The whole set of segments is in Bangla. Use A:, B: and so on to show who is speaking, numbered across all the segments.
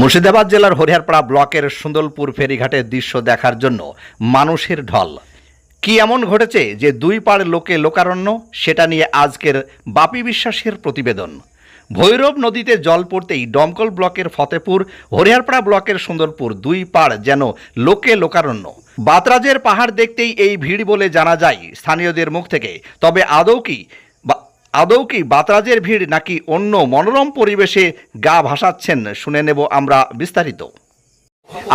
A: মুর্শিদাবাদ জেলার হরিহরপাড়া ব্লকের সুন্দরপুর ফেরিঘাটের দৃশ্য দেখার জন্য মানুষের ঢল। কি এমন ঘটেছে যে দুই পাড় লোকে লোকারণ্য, সেটা নিয়ে আজকের বাপি বিশ্বাসের প্রতিবেদন। ভৈরব নদীতে জল পড়তেই দমকল ব্লকের ফতেপুর, হরিহরপাড়া ব্লকের সুন্দরপুর দুই পাড় যেন লোকে লোকারণ্য। বাতরাজের পাহাড় দেখতেই এই ভিড় বলে জানা যায় স্থানীয়দের মুখ থেকে। তবে আদৌ কি আদৌ কি বাতরাজের ভিড় নাকি অন্য মনোরম পরিবেশে গা ভাসাচ্ছেন? শুনে নেব আমরা বিস্তারিত।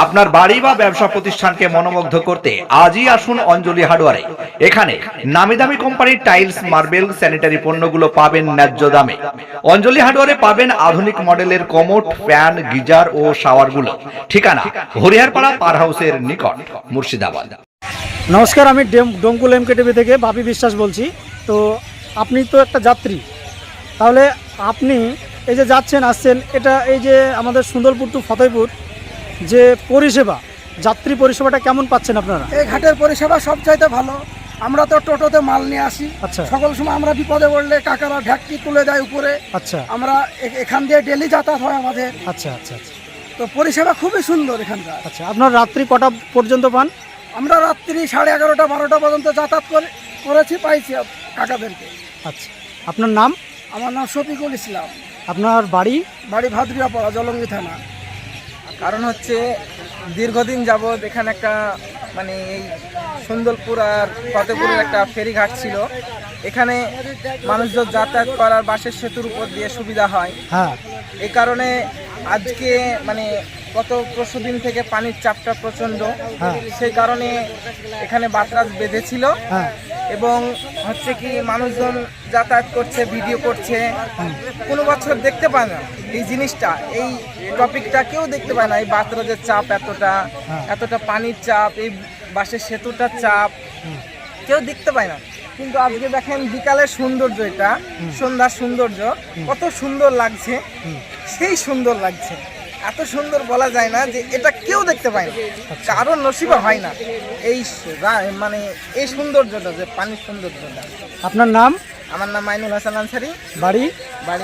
A: আপনার বাড়ি বা ব্যবসা প্রতিষ্ঠানকে মনোমুগ্ধ করতে আজই আসুন অঞ্জলি হার্ডওয়ারে। এখানে নামি দামি কোম্পানির টাইলস, মার্বেল, স্যানিটারি পণ্যগুলো পাবেন ন্যায্য দামে। অঞ্জলি হার্ডওয়ারে পাবেন আধুনিক মডেলের কমোট, ফ্যান, গিজার ও শাওয়ারগুলো। ঠিকানা হরিহরপাড়া পার হাউসের নিকট, মুর্শিদাবাদ।
B: নমস্কার, আমি ডোমকুল এমকে টিভি থেকে বাপি বিশ্বাস বলছি। তো আপনি তো একটা যাত্রী। তাহলে আপনি এই যে যাচ্ছেন আসছেন এটা এই যে আমাদের সুন্দরপুর টু ফতেহপুর যে পরিষেবা যাত্রী পরিষেবাটা কেমন পাচ্ছেন আপনারা?
C: এই ঘাটের পরিষেবা সবচাইতে ভালো। আমরা তো টোটোতে মাল নিয়ে আসি।
B: আচ্ছা।
C: সকল সময় আমরা বিপদে পড়লে কাকারা ঢাকি তুলে দেয় উপরে।
B: আচ্ছা।
C: আমরা এখান দিয়ে ডেলি যাতায়াত হয় আমাদের।
B: আচ্ছা আচ্ছা আচ্ছা।
C: তো পরিষেবা খুবই সুন্দর এখানকার।
B: আচ্ছা আপনার রাত্রি কটা পর্যন্ত পান?
C: আমরা রাত্রি সাড়ে এগারোটা বারোটা পর্যন্ত যাতায়াত করে করেছি পাইছি কাকাদেরকে।
B: আচ্ছা আপনার নাম?
C: আমার নাম শফিকুল ইসলাম।
B: আপনার বাড়ি?
C: বাড়ি ভাদ্রিয়া পড়া জলঙ্গি থানা।
D: কারণ হচ্ছে দীর্ঘদিন যাবৎ এখানে একটা মানে এই সুন্দরপুর আর ফতেপুরের একটা ফেরিঘাট ছিল। এখানে মানুষজন যাতায়াত করার বাসের সেতুর উপর দিয়ে সুবিধা হয়।
B: হ্যাঁ।
D: এই কারণে আজকে মানে গত পরশু দিন থেকে পানির চাপটা প্রচণ্ড।
B: হ্যাঁ।
D: সেই কারণে এখানে বাতরাজ বেঁধেছিল।
B: হ্যাঁ।
D: এবং হচ্ছে কি মানুষজন যাতায়াত করছে ভিডিও করছে। কোনো বছর দেখতে পায় না এই জিনিসটা। এই টপিকটা কেউ দেখতে পায় না এই বাতরাজের চাপ এতটা
B: হ্যাঁ।
D: এতটা পানির চাপ এই বাসের সেতুটার চাপ। কেউ দেখতে পায় না। কিন্তু আজকে দেখেন বিকালের সৌন্দর্য এটা সন্ধ্যার সৌন্দর্য। কত সুন্দর লাগছে। সেই সুন্দর লাগছে। এত সুন্দর বলা যায় না যে এটা কেউ দেখতে পায় না। কারও নসিবা হয় না। এই মানে এই সৌন্দর্যটা যে পানির সৌন্দর্যটা।
B: আপনার নাম?
D: আমার নাম মাইনুল হাসান আনসারি।
B: বাড়ি?
D: বাড়ি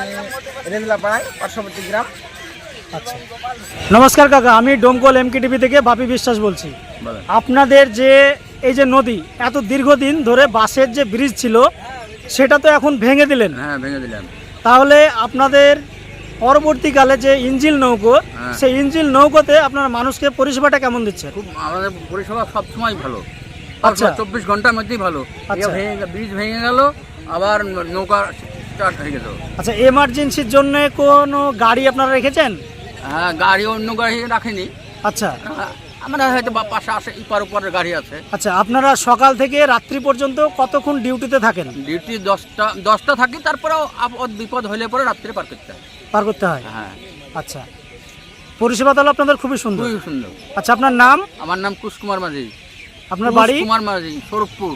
D: রেজলা পাড়ায় পার্শ্ববর্তী গ্রাম।
B: আচ্ছা। নমস্কার কাকা আমি ডোমকল এমকে টিভি থেকে বাপি বিশ্বাস বলছি। আপনাদের যে এই যে নদী এত দীর্ঘদিন ধরে বাঁশের যে ব্রিজ ছিল সেটা তো এখন ভেঙে দিলেন।
E: হ্যাঁ ভেঙে দিলেন
B: তাহলে আপনাদের পরবর্তীকালে যে ইঞ্জিল নৌকো সেই ইঞ্জিল নৌকোতে আপনার মানুষকে পরিষেবাটা কেমন দিচ্ছে?
E: খুব আমাদের পরিষেবা সবসময় ভালো।
B: আচ্ছা।
E: চব্বিশ ঘণ্টার মধ্যেই ভালো।
B: আচ্ছা।
E: ব্রিজ ভেঙে গেল আবার নৌকা স্টার্ট হয়ে গেল।
B: আচ্ছা এমার্জেন্সির জন্য কোনো গাড়ি আপনারা রেখেছেন?
E: হ্যাঁ গাড়ি অন্য গাড়ি রাখেনি।
B: আচ্ছা।
E: হ্যাঁ, আমরা হয়তো বা পাশে আসে ইপার উপরের গাড়ি আছে।
B: আচ্ছা আপনারা সকাল থেকে রাত্রি পর্যন্ত কতক্ষণ ডিউটিতে থাকেন?
E: ডিউটি দশটা দশটা থাকি তারপরেও বিপদ হলে পরে রাত্রে পার করতে হয়।
B: পার করতে হয়?
E: হ্যাঁ।
B: আচ্ছা। পরিষেবা তাহলে আপনাদের খুবই সুন্দর।
E: খুবই সুন্দর।
B: আচ্ছা আপনার নাম?
E: আমার নাম কুশকুমার মাঝি।
B: আপনার বাড়ি?
E: কুমার মাঝি স্বরূপপুর।